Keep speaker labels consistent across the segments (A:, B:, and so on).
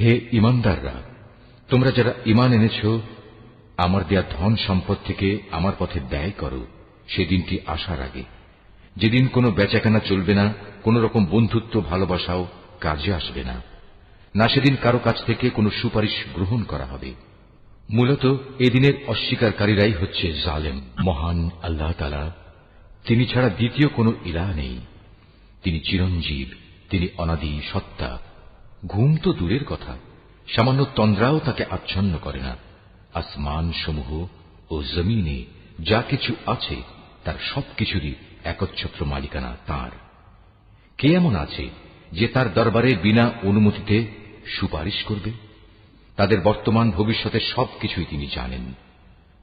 A: হে ইমানদাররা, তোমরা যারা ইমান এনেছ, আমার দেয়া ধন সম্পদ থেকে আমার পথে ব্যয় করো। সেদিনটি আসার আগে। যেদিন কোনো বেচাকেনা চলবে না, কোন রকম বন্ধুত্ব ভালোবাসাও কাজে আসবে না। না সেদিন কারও কাছ থেকে কোনো সুপারিশ গ্রহণ করা হবে। মূলত এদিনের অস্বীকারীরাই হচ্ছে জালেম, মহান আল্লাহ তালা তিনি ছাড়া দ্বিতীয় কোনো ইলা নেই। তিনি চিরঞ্জীব, তিনি অনাদি সত্তা। ঘুম তো দূরের কথা, সামান্য তন্দ্রাও তাকে আচ্ছন্ন করে না। আসমান সমূহ ও জমিনে যা কিছু আছে, তার সবকিছুরই একচ্ছত্র মালিকানা তার। কে এমন আছে যে তার দরবারে বিনা অনুমতিতে সুপারিশ করবে? তাদের বর্তমান ভবিষ্যতের সবকিছুই তিনি জানেন।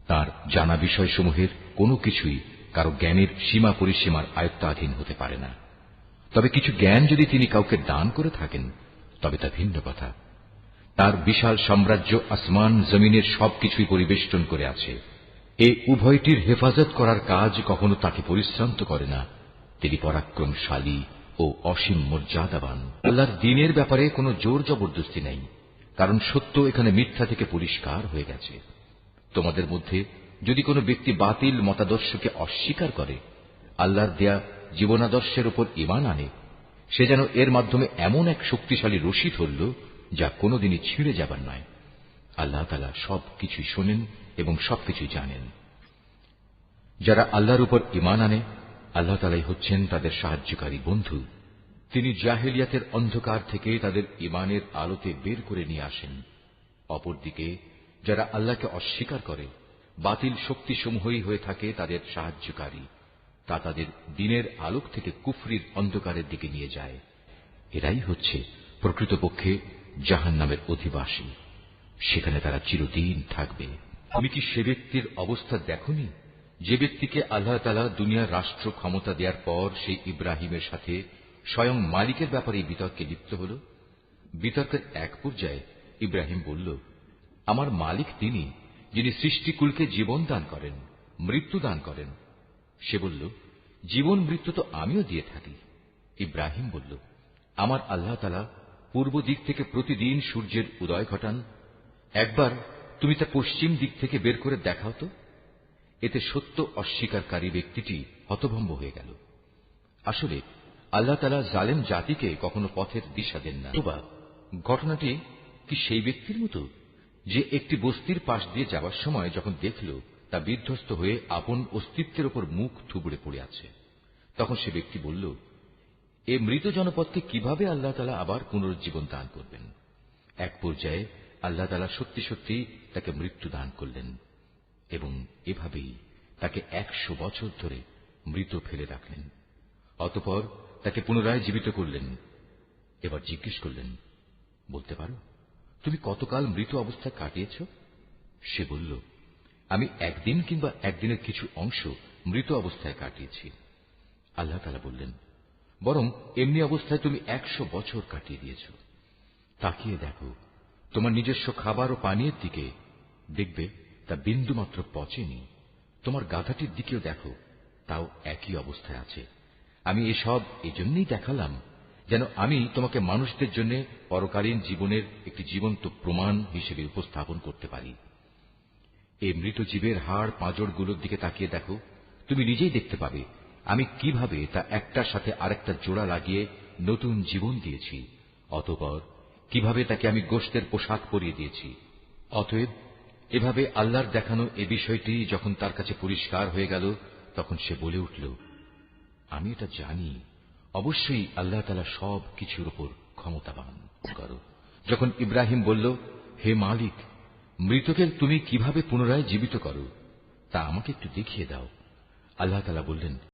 A: তার জানা বিষয়সমূহের কোনো কিছুই কারও জ্ঞানের সীমা পরিসীমার আয়ত্তাধীন হতে পারে না। তবে কিছু জ্ঞান যদি তিনি কাউকে দান করে থাকেন তবে তা ভিন্ন কথা। তার বিশাল সাম্রাজ্য আসমান জমিনের সবকিছুই পরিবেষ্টন করে আছে। এ উভয়টির হেফাজত করার কাজ কখনো তাকে পরিশ্রান্ত করে না। তিনি পরাক্রমশালী ও অসীম মর্যাদাবান। আল্লাহর দিনের ব্যাপারে কোনো জোর জবরদস্তি নেই, কারণ সত্য এখানে মিথ্যা থেকে পরিষ্কার হয়ে গেছে। তোমাদের মধ্যে যদি কোনো ব্যক্তি বাতিল মতাদর্শকে অস্বীকার করে, আল্লাহর দেয়া জীবনাদর্শের উপর ইমান আনে সে যেন এর মাধ্যমে এমন এক শক্তিশালী রশি ধরল যা কোনোদিনই ছিঁড়ে যাবার নয়। আল্লাহ তালা সব কিছুই শোনেন এবং সবকিছুই জানেন। যারা আল্লাহর উপর ইমান আনে, আল্লাহ তালাই হচ্ছেন তাদের সাহায্যকারী বন্ধু। তিনি জাহেলিয়াতের অন্ধকার থেকে তাদের ইমানের আলোতে বের করে নিয়ে আসেন। অপরদিকে, যারা আল্লাহকে অস্বীকার করে, বাতিল শক্তিসমূহই হয়ে থাকে তাদের সাহায্যকারী। তা তাদের দিনের আলোক থেকে কুফরির অন্ধকারের দিকে নিয়ে যায়। এরাই হচ্ছে প্রকৃতপক্ষে জাহান নামের অধিবাসী। সেখানে তারা চিরদিন থাকবে। তুমি কি সে ব্যক্তির অবস্থা দেখনি? যে ব্যক্তিকে আল্লাহ তালা দুনিয়ার রাষ্ট্র ক্ষমতা দেওয়ার পর সেই ইব্রাহিমের সাথে স্বয়ং মালিকের ব্যাপারে বিতর্কে লিপ্ত হল? বিতর্কের এক পর্যায়ে ইব্রাহিম বলল, আমার মালিক তিনি যিনি সৃষ্টিকুলকে জীবন দান করেন, মৃত্যু দান করেন সে বলল, জীবন মৃত্যু তো আমিও দিয়ে থাকি। ইব্রাহিম বলল, আমার আল্লাহ তালা পূর্ব দিক থেকে প্রতিদিন সূর্যের উদয় ঘটান। একবার তুমি তা পশ্চিম দিক থেকে বের করে দেখাও তো। এতে সত্য অস্বীকারী ব্যক্তিটি হতভম্ব হয়ে গেল। আসলে আল্লাহ তালা জালেম জাতিকে কখনো পথের দিশা দেন না। বা ঘটনাটি কি সেই ব্যক্তির মতো, যে একটি বস্তির পাশ দিয়ে যাবার সময় যখন দেখল তা বিধ্বস্ত হয়ে আপন অস্তিত্বের ওপর মুখ থুবড়ে পড়ে আছে। তখন সে ব্যক্তি বলল, এ মৃত জনপদকে কীভাবে আল্লাহ তালা আবার পুনরুজ্জীবন দান করবেন? এক পর্যায়ে আল্লাহ তালা সত্যি সত্যি তাকে মৃত্যু দান করলেন এবং এভাবেই তাকে একশো বছর ধরে মৃত ফেলে রাখলেন। অতপর তাকে পুনরায় জীবিত করলেন। এবার জিজ্ঞেস করলেন, বলতে পারো, তুমি কতকাল মৃত অবস্থায় কাটিয়েছ? সে বলল আমি একদিন কিংবা একদিনের কিছু অংশ মৃত অবস্থায় কাটিয়েছি। আল্লাহ তালা বললেন, বরং এমনি অবস্থায় তুমি একশো বছর কাটিয়ে দিয়েছ। তাকিয়ে দেখো, তোমার নিজস্ব খাবার ও পানীয়ের দিকে দেখবে তা বিন্দুমাত্র পচেনি। তোমার গাধাটির দিকেও দেখো, তাও একই অবস্থায় আছে। আমি এসব এজন্যই দেখালাম যেন আমি তোমাকে মানুষদের জন্য পরকালীন জীবনের একটি জীবন্ত প্রমাণ হিসেবে উপস্থাপন করতে পারি। এই মৃত জীবের হাড় পাঁজরগুলোর দিকে তাকিয়ে দেখো। তুমি নিজেই দেখতে পাবে। আমি কীভাবে তা একটার সাথে আরেকটা জোড়া লাগিয়ে নতুন জীবন দিয়েছি। অতপর কীভাবে তাকে আমি গোষ্ঠের পোশাক পরিয়ে দিয়েছি। অতএব এভাবে আল্লাহর দেখানো এ বিষয়টি যখন তার কাছে পরিষ্কার হয়ে গেল, তখন সে বলে উঠল, আমি এটা জানি। অবশ্যই আল্লাহ তালা সব কিছুর উপর ক্ষমতাবান। করো। যখন ইব্রাহিম বলল, হে মালিক মৃতকে তুমি কীভাবে পুনরায় জীবিত করো তা আমাকে একটু দেখিয়ে দাও। আল্লাহ তালা বললেন